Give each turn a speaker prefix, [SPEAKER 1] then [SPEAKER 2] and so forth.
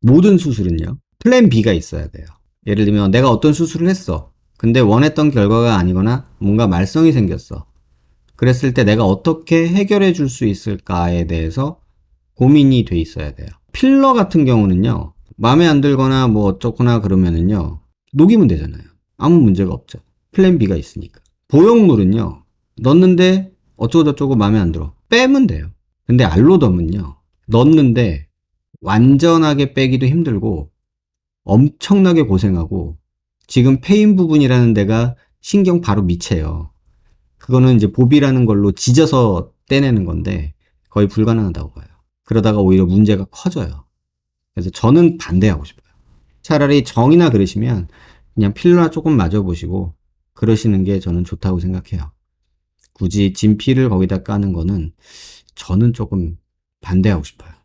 [SPEAKER 1] 모든 수술은요. 플랜 B가 있어야 돼요. 예를 들면 내가 어떤 수술을 했어. 근데 원했던 결과가 아니거나 뭔가 말썽이 생겼어. 그랬을 때 내가 어떻게 해결해 줄 수 있을까에 대해서 고민이 돼 있어야 돼요. 필러 같은 경우는요. 마음에 안 들거나 뭐 어쩌거나 그러면은요. 녹이면 되잖아요. 아무 문제가 없죠. 플랜 B가 있으니까. 보형물은요. 넣는데 어쩌고저쩌고 마음에 안 들어. 빼면 돼요. 근데 알로덤은요. 넣는데 완전하게 빼기도 힘들고 엄청나게 고생하고 지금 페인 부분이라는 데가 신경 바로 밑에요. 그거는 이제 보비라는 걸로 지져서 떼내는 건데 거의 불가능하다고 봐요. 그러다가 오히려 문제가 커져요. 그래서 저는 반대하고 싶어요. 차라리 정이나 그러시면 그냥 필러나 조금 맞아보시고 그러시는 게 저는 좋다고 생각해요. 굳이 진피를 거기다 까는 거는 저는 조금 반대하고 싶어요.